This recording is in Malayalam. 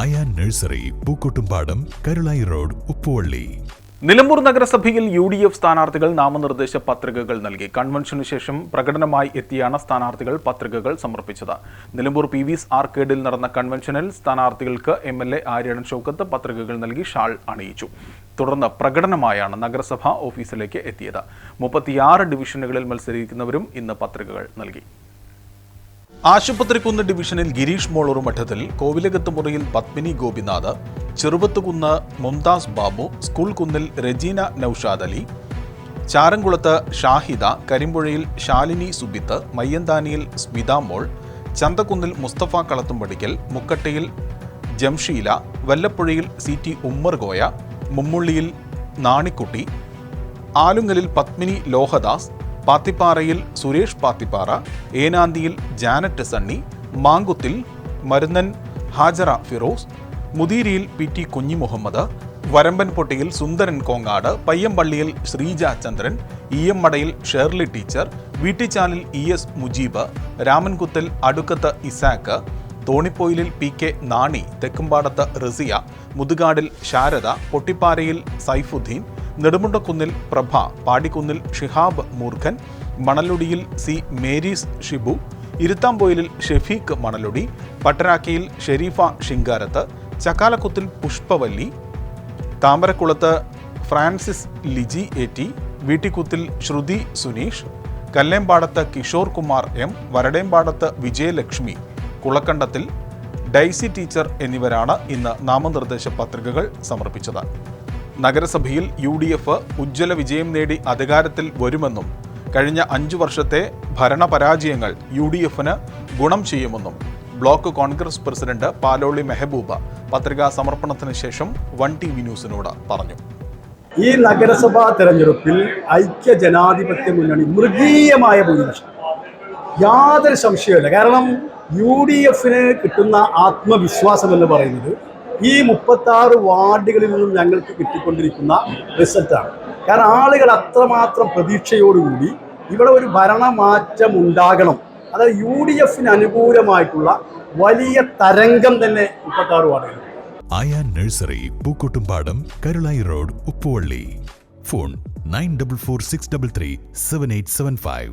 ആയാ നഴ്സറി പൂക്കോട്ടുംപാടം കരുളായി റോഡ് ഉപ്പുവള്ളി. നിലമ്പൂർ നഗരസഭയിൽ യു ഡി എഫ് സ്ഥാനാർത്ഥികൾ നാമനിർദ്ദേശ പത്രികകൾ നൽകി. കൺവെൻഷനു ശേഷം പ്രകടനമായി എത്തിയാണ് സ്ഥാനാർത്ഥികൾ പത്രികകൾ സമർപ്പിച്ചത്. നിലമ്പൂർ പി വി ആർക്കേഡിൽ നടന്ന കൺവെൻഷനിൽ സ്ഥാനാർത്ഥികൾക്ക് M L A Aryadan Shoukath പത്രികകൾ നൽകി ഷാൾ അണിയിച്ചു. തുടർന്ന് പ്രകടനമായാണ് നഗരസഭ ഓഫീസിലേക്ക് എത്തിയത്. മുപ്പത്തിയാറ് ഡിവിഷനുകളിൽ മത്സരിക്കുന്നവരും ഇന്ന് പത്രികകൾ നൽകി. ആശുപത്രിക്കുന്ന് ഡിവിഷനിൽ ഗിരീഷ് മോളൂർ മഠത്തിൽ കോവിലകത്ത് മുറിയിൽ പത്മിനി ഗോപിനാഥ് ചെറുപത്തുകുന്ന് മുംതാസ് ബാബു സ്കൂൾ കുന്നിൽ രജീന നൌഷാദ് അലി ചാരംകുളത്ത് ഷാഹിദ കരിമ്പുഴയിൽ ശാലിനി സുബിത്ത് മയ്യന്താനിയിൽ സ്മിത മോൾ ചന്തക്കുന്നിൽ മുസ്തഫ കളത്തുംപടിക്കൽ മുക്കട്ടയിൽ ജംഷീല വല്ലപ്പുഴയിൽ സി ടി ഉമ്മർ ഗോയ മുമ്മുള്ളിയിൽ നാണിക്കുട്ടി ആലുങ്ങലിൽ പത്മിനി ലോഹദാസ് പാത്തിപ്പാറയിൽ സുരേഷ് പാത്തിപ്പാറ ഏനാന്തിയിൽ ജാനറ്റ് സണ്ണി മാങ്കുത്തിൽ മരുന്നൻ ഹാജറ ഫിറോസ് മുതിരിയിൽ പി ടി കുഞ്ഞി മുഹമ്മദ് വരമ്പൻപൊട്ടിയിൽ സുന്ദരൻ കോങ്ങാട് പയ്യമ്പള്ളിയിൽ ശ്രീജ ചന്ദ്രൻ ഇ എം മടയിൽ ഷേർലി ടീച്ചർ വീട്ടിച്ചാലിൽ ഇ എസ് മുജീബ് രാമൻകുത്തിൽ അടുക്കത്ത് ഇസാക്ക് തോണിപ്പോയിലിൽ പി കെ നാണി തെക്കുംപാടത്ത് റസിയ മുതുകാടിൽ ശാരദ പൊട്ടിപ്പാറയിൽ സൈഫുദ്ദീൻ നെടുമുണ്ടക്കുന്നിൽ പ്രഭ പാടിക്കുന്നിൽ ഷിഹാബ് മൂർഖൻ മണലുടിയിൽ സി മേരീസ് ഷിബു ഇരുത്താംപോയിലിൽ ഷെഫീഖ് മണലുടി പട്ടരാക്കിയിൽ ഷെരീഫ ഷിങ്കാരത്ത് ചക്കാലക്കുത്തിൽ പുഷ്പവല്ലി താമരക്കുളത്ത് ഫ്രാൻസിസ് ലിജി എ ടി വീട്ടിക്കുത്തിൽ ശ്രുതി സുനീഷ് കല്ലേമ്പാടത്ത് കിഷോർ കുമാർ എം വരടേമ്പാടത്ത് വിജയലക്ഷ്മി കുളക്കണ്ടത്തിൽ ഡൈസി ടീച്ചർ എന്നിവരാണ് ഇന്ന് നാമനിർദ്ദേശ പത്രികകൾ സമർപ്പിച്ചത്. നഗരസഭയിൽ യു ഡി എഫ് ഉജ്ജ്വല വിജയം നേടി അധികാരത്തിൽ വരുമെന്നും കഴിഞ്ഞ അഞ്ചു വർഷത്തെ ഭരണപരാജയങ്ങൾ യു ഡി എഫിന് ഗുണം ചെയ്യുമെന്നും ബ്ലോക്ക് കോൺഗ്രസ് പ്രസിഡന്റ് പാലോളി മെഹബൂബ പത്രികാ സമർപ്പണത്തിന് ശേഷം വൺ ടി വി ന്യൂസിനോട് പറഞ്ഞു. ഈ നഗരസഭാ തെരഞ്ഞെടുപ്പിൽ ഐക്യ ജനാധിപത്യ മുന്നണി മൃഗീയമായ ഭൂരിപക്ഷം. യാതൊരു സംശയമില്ല കാരണം യു ഡി എഫിന് കിട്ടുന്ന ആത്മവിശ്വാസം എന്ന് പറയുന്നത് ഈ മുപ്പത്താറ് വാർഡുകളിൽ നിന്നും ഞങ്ങൾക്ക് കിട്ടിക്കൊണ്ടിരിക്കുന്ന റിസൾട്ടാണ്. കാരണം ആളുകൾ അത്രമാത്രം പ്രതീക്ഷയോടുകൂടി ഇവിടെ ഒരു ഭരണമാറ്റം ഉണ്ടാകണം. അതായത് യു ഡി എഫിന് അനുകൂലമായിട്ടുള്ള വലിയ തരംഗം തന്നെ മുപ്പത്താറ് വാർഡുകൾ ആയ nursery Pookkottumpadam Karulai road Uppuvally. Phone nine double four six double three seven eight seven five.